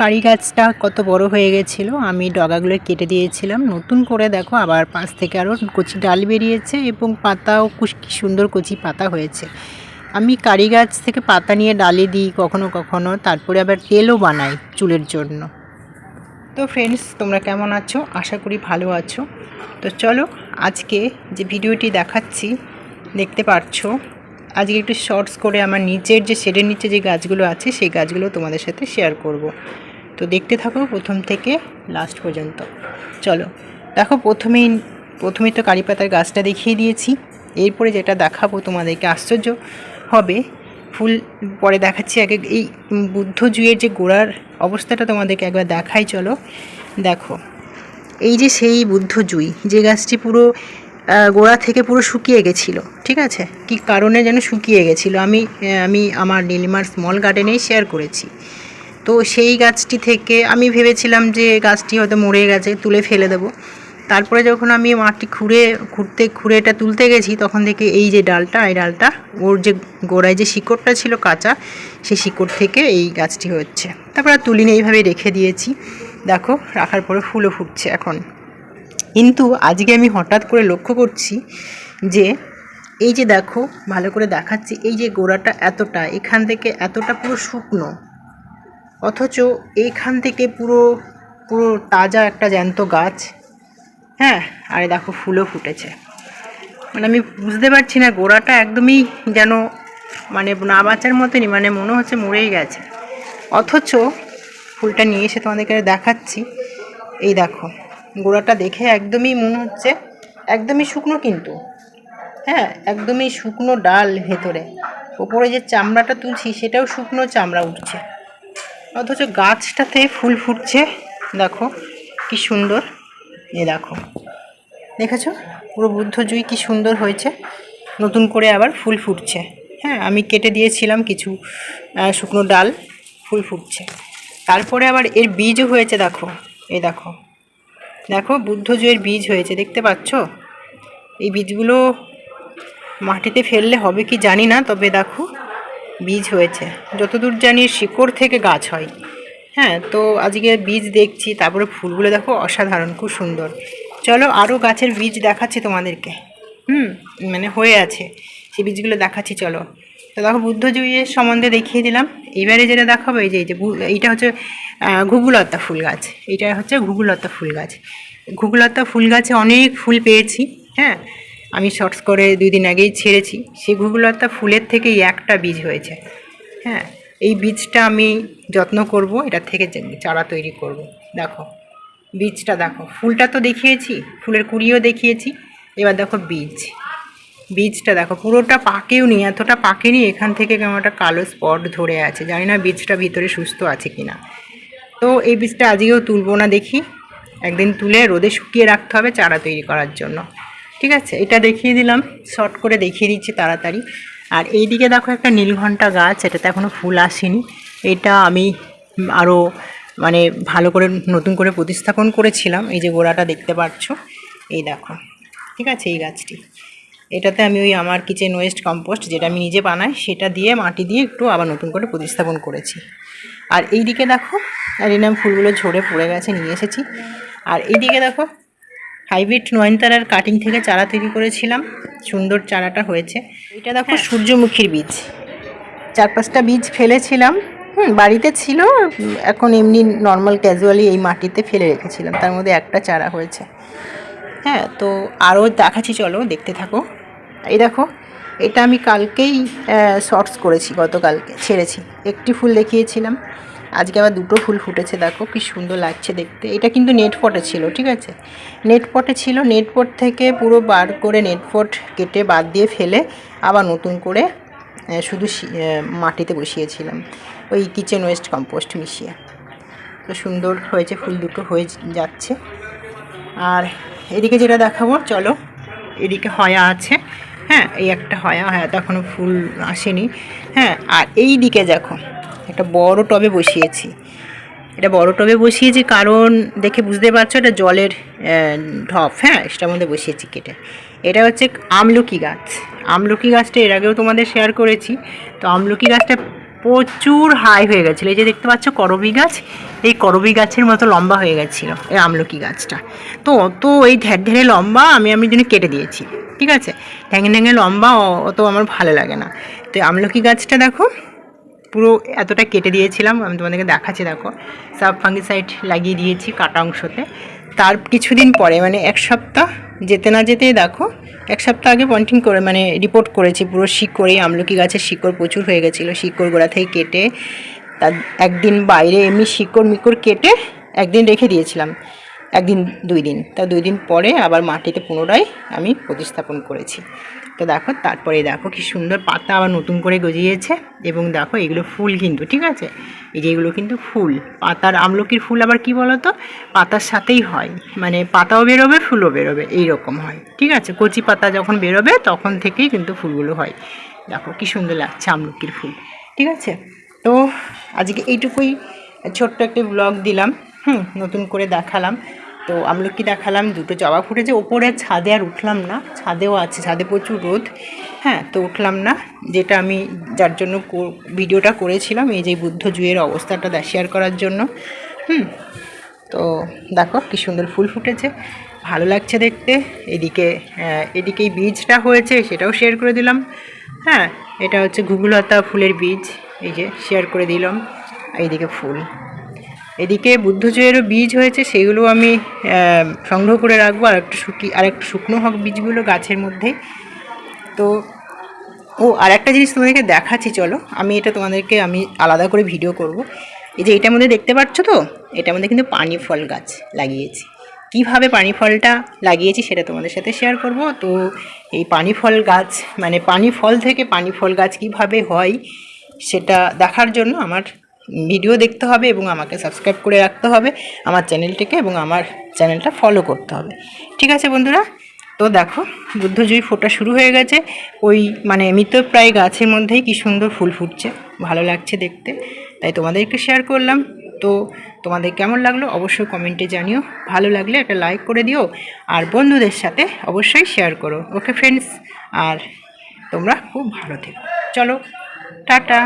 কারি গাছটা কত বড় হয়ে গেছিল, আমি ডগাগুলো কেটে দিয়েছিলাম। নতুন করে দেখো আবার পাশ থেকে আরও কচি ডাল বেরিয়েছে এবং পাতাও কি সুন্দর কচি পাতা হয়েছে। আমি কারি গাছ থেকে পাতা নিয়ে ডালে দিই কখনো কখনো, তারপরে আবার তেলও বানাই চুলের জন্য। তো ফ্রেন্ডস তোমরা কেমন আছো? আশা করি ভালো আছো। তো চলো আজকে যে ভিডিওটি দেখাচ্ছি, দেখতে পারছ, আজকে একটু শর্টস করে আমার নিচের যে শেডের নিচে যে গাছগুলো আছে, সেই গাছগুলো তোমাদের সাথে শেয়ার করব। তো দেখতে থাকো প্রথম থেকে লাস্ট পর্যন্ত। চলো, দেখো প্রথমেই প্রথমেই তো কারি পাতার গাছটা দেখিয়ে দিয়েছি। এরপরে যেটা দেখাবো তোমাদেরকে আশ্চর্য হবে, ফুল পরে দেখাচ্ছি আগে এই বুদ্ধ জুয়ের যে গোড়ার অবস্থাটা তোমাদেরকে একবার দেখাই, চলো। দেখো, এই যে সেই বুদ্ধ জুই, যে গাছটি পুরো গোড়া থেকে পুরো শুকিয়ে গেছিল, ঠিক আছে? কি কারণে যেন শুকিয়ে গেছিল? আমি আমি আমার নীলিমার স্মল গার্ডেনেই শেয়ার করেছি। তো সেই গাছটি থেকে আমি ভেবেছিলাম যে গাছটি হয়তো মরে গেছে, তুলে ফেলে দেবো। তারপরে যখন আমি মাটি খুঁড়ে, খুঁড়তে খুঁড়ে এটা তুলতে গেছি, তখন থেকে এই যে ডালটা, এই ডালটা, ওর যে গোড়ায় যে শিকড়টা ছিল কাঁচা, সেই শিকড় থেকে এই গাছটি হচ্ছে তারপর আর তুলিনি এইভাবে রেখে দিয়েছি। দেখো, রাখার পরে ফুলও ফুটছে এখন। কিন্তু আজকে আমি হঠাৎ করে লক্ষ্য করছি যে, এই যে দেখো, ভালো করে দেখাচ্ছি, এই যে গোড়াটা এতটা, এখান থেকে এতটা পুরো শুকনো। অথচ এইখান থেকে পুরো পুরো তাজা একটা জ্যান্ত গাছ। হ্যাঁ আরে দেখো ফুলও ফুটেছে। মানে আমি বুঝতে পারছি না, গোড়াটা একদমই যেন মানে না বাঁচার মতনই মানে মনে হচ্ছে মরেই গেছে। অথচ ফুলটা নিয়ে এসে তোমাদেরকে দেখাচ্ছি। এই দেখো, গোড়াটা দেখে একদমই মনে হচ্ছে একদমই শুকনো কিন্তু। হ্যাঁ একদমই শুকনো ডাল ভেতরে। ওপরে যে চামড়াটা তুলছি, সেটাও শুকনো চামড়া উঠছে। অথচ গাছটাতে ফুল ফুটছে। দেখো, কি সুন্দর। এ দেখো। দেখেছ? পুরো বুদ্ধ জুই কি সুন্দর হয়েছে। নতুন করে আবার ফুল ফুটছে। হ্যাঁ আমি কেটে দিয়েছিলাম কিছু শুকনো ডাল, ফুল ফুটছে। তারপরে আবার এর বীজও হয়েছে, দেখো। এই দেখো। দেখো বুদ্ধ জুয়ের বীজ হয়েছে, দেখতে পাচ্ছো? এই বীজগুলো মাটিতে ফেললে হবে কি জানি না, তবে দেখো। বীজ হয়েছে। যতদূর জানি শিকড় থেকে গাছ হয়। হ্যাঁ তো আজকে বীজ দেখছি, তারপরে ফুলগুলো দেখো, অসাধারণ, খুব সুন্দর। চলো আরও গাছের বীজ দেখাচ্ছি তোমাদেরকে। হুম মানে হয়ে আছে। সেই বীজগুলো দেখাচ্ছি, চলো। তো দেখো, বুদ্ধ জুইয়ের সম্বন্ধে দেখিয়ে দিলাম। এবারে যেটা দেখাবো, এই যে এই যে এইটা হচ্ছে ঘুঘুলতা ফুল গাছ। এইটা হচ্ছে ঘুঘুলতা ফুল গাছ। ঘুঘুলতা ফুল গাছে অনেক ফুল পেয়েছি হ্যাঁ। আমি শর্টস করে দুই দিন আগেই ছেড়েছি। সেই ঘুঘুলতা ফুলের থেকেই একটা বীজ হয়েছে। হ্যাঁ এই বীজটা আমি যত্ন করব, এটা থেকে চারা তৈরি করব। দেখো, বীজটা দেখো, ফুলটা তো দেখিয়েছি, ফুলের কুড়িও দেখিয়েছি। এবার দেখো বীজ। বীজটা দেখো, পুরোটা পাকেও নি এতটা পাকেনি এখান থেকে কেমন একটা কালো স্পট ধরে আছে। জানি না বীজটা ভিতরে সুস্থ আছে কি না তো এই বীজটা আজকেও তুলবো না দেখি। একদিন তুলে রোদে শুকিয়ে রাখতে হবে চারা তৈরি করার জন্য। ঠিক আছে, এটা দেখিয়ে দিলাম শর্ট করে দেখিয়ে দিচ্ছি তাড়াতাড়ি। আর এইদিকে দেখো একটা নীলঘণ্টা গাছ, এটাতে এখনও ফুল আসেনি। এটা আমি আরও মানে ভালো করে নতুন করে প্রতিস্থাপন করেছিলাম, এই যে গোড়াটা দেখতে পাচ্ছ, এই দেখো। ঠিক আছে, এই গাছটি। এটাতে আমি ওই আমার কিচেন ওয়েস্ট কম্পোস্ট যেটা আমি নিজে বানাই, সেটা দিয়ে, মাটি দিয়ে একটু আবার নতুন করে প্রতিস্থাপন করেছি। আর এই দিকে দেখো আর অ্যারিনাম ফুলগুলো ঝরে পড়ে গেছে, নিয়ে এসেছি। আর এইদিকে দেখো হাইব্রিড নয়নতারার কাটিং থেকে চারা তৈরি করেছিলাম। সুন্দর চারাটা হয়েছে। এটা দেখো সূর্যমুখীর বীজ। চার পাঁচটা বীজ ফেলেছিলাম। হুম বাড়িতে ছিল এখন এমনি নর্মাল ক্যাজুয়ালি এই মাটিতে ফেলে রেখেছিলাম। তার মধ্যে একটা চারা হয়েছে। হ্যাঁ তো আরও দেখাচ্ছি চলো দেখতে থাকো। এই দেখো এটা আমি কালকেই শর্টস করেছি গতকালকে ছেড়েছি। একটি ফুল দেখিয়েছিলাম। আজকে আবার দুটো ফুল ফুটেছে, দেখো কি সুন্দর লাগছে দেখতে। এটা কিন্তু নেট পটে ছিল, ঠিক আছে? নেট পটে ছিল, নেট পট থেকে পুরো বার করে নেট পট কেটে বাদ দিয়ে ফেলে আবার নতুন করে শুধু মাটিতে বসিয়েছিলাম। ওই কিচেন ওয়েস্ট কম্পোস্ট মিশিয়ে। তো সুন্দর হয়েছে, ফুল দুটো হয়ে যাচ্ছে। আর এদিকে যেটা দেখাবো, চলো। এদিকে হয়া আছে। হ্যাঁ এই একটা হয়া, হয়াতে এখনও ফুল আসেনি। হ্যাঁ আর এই দিকে দেখো একটা বড় টবে বসিয়েছি। এটা বড় টবে বসিয়েছি কারণ দেখে বুঝতে পারছ এটা জলের ঢপ হ্যাঁ সেটার মধ্যে বসিয়েছি কেটে। এটা হচ্ছে আমলকি গাছ। আমলকি গাছটা এর আগেও তোমাদের শেয়ার করেছি। তো আমলকি গাছটা প্রচুর হাই হয়ে গেছিল। এই যে দেখতে পাচ্ছ করবি গাছ, এই করবি গাছের মতো লম্বা হয়ে গেছিল এই আমলকি গাছটা। তো অত এই ধ্যার ধ্যারে লম্বা আমি আমি জন্য কেটে দিয়েছি, ঠিক আছে? ঠ্যাঙে ঠ্যাঙে লম্বা অত আমার ভালো লাগে না। তো আমলকি গাছটা দেখো পুরো এতটা কেটে দিয়েছিলাম, আমি তোমাদেরকে দেখাচ্ছি দেখো। সাব ফাঙ্গিসাইড লাগিয়ে দিয়েছি কাটা অংশতে। তার কিছুদিন পরে মানে এক সপ্তাহ যেতে না যেতেই দেখো, এক সপ্তাহ আগে পয়েন্টিং করে মানে রিপোর্ট করেছি, পুরো শিকড়ে আমলকি গাছের শিকড় প্রচুর হয়ে গেছিল, শিকড় গোড়া থেকে কেটে, তার একদিন বাইরে এমনি শিকড় মিকড় কেটে একদিন রেখে দিয়েছিলাম। একদিন, দুই দিন। তা দুই দিন পরে আবার মাটিতে পুনরায় আমি প্রতিস্থাপন করেছি। তো দেখো, তারপরে দেখো কি সুন্দর পাতা আবার নতুন করে গজিয়েছে এবং দেখো এগুলো ফুল কিন্তু, ঠিক আছে? এই যে এগুলো কিন্তু ফুল। পাতার আমলকির ফুল আবার কি বলো তো পাতার সাথেই হয়। মানে পাতাও বেরোবে, ফুলও বেরোবে এই রকম হয়, ঠিক আছে? কচি পাতা যখন বেরোবে, তখন থেকেই কিন্তু ফুলগুলো হয়। দেখো কি সুন্দর লাগছে আমলকির ফুল, ঠিক আছে? তো আজকে এইটুকুই ছোট্ট একটা ব্লগ দিলাম। হুম, নতুন করে দেখালাম। তো আমলকি দেখালাম? দুটো জবা ফুটেছে, ওপরে ছাদে আর উঠলাম না। ছাদেও আছে, ছাদে প্রচুর রোদ। হ্যাঁ তো উঠলাম না। যেটা আমি, যার জন্য ভিডিওটা করেছিলাম, এই যে বুদ্ধ জুয়ের অবস্থাটা শেয়ার করার জন্য। হুম, তো দেখো কি সুন্দর ফুল ফুটেছে। ভালো লাগছে দেখতে। এদিকে এদিকে এই বীজটা হয়েছে, সেটাও শেয়ার করে দিলাম। হ্যাঁ এটা হচ্ছে ঘুঘুলতা ফুলের বীজ। এই যে শেয়ার করে দিলাম। এইদিকে ফুল। এদিকে বুদ্ধজয়েরও বীজ হয়েছে, সেগুলো আমি সংগ্রহ করে রাখব। আর একটু শুকি, আর একটু শুকনো হোক বীজগুলো গাছের মধ্যে। তো, ও, আর একটা জিনিস তোমাদেরকে দেখাচ্ছি, চলো। আমি এটা তোমাদেরকে, আমি আলাদা করে ভিডিও করব। এই যে এটার মধ্যে দেখতে পাচ্ছ তো? এটার মধ্যে কিন্তু পানি ফল গাছ লাগিয়েছি। কীভাবে পানি ফলটা লাগিয়েছি সেটা তোমাদের সাথে শেয়ার করব। তো, এই পানি ফল গাছ মানে পানি ফল থেকে পানি ফল গাছ কীভাবে হয়, সেটা দেখার জন্য আমার ভিডিও দেখতে হবে এবং আমাকে সাবস্ক্রাইব করে রাখতে হবে, আমার চ্যানেলটিকে এবং আমার চ্যানেলটা ফলো করতে হবে। ঠিক আছে বন্ধুরা? তো দেখো বুদ্ধজয়ী ফোটা শুরু হয়ে গেছে। ওই মানে মৃতপ্রায় গাছের মধ্যেই কি সুন্দর ফুল ফুটছে, ভালো লাগছে দেখতে। তাই তোমাদেরকে শেয়ার করলাম। তো তোমাদের কেমন লাগল অবশ্যই কমেন্টে জানিও। ভালো লাগলে একটা লাইক করে দিও। আর বন্ধুদের সাথে অবশ্যই শেয়ার করো। ওকে ফ্রেন্ডস আর তোমরা খুব ভালো থেকো। চলো, টাটা।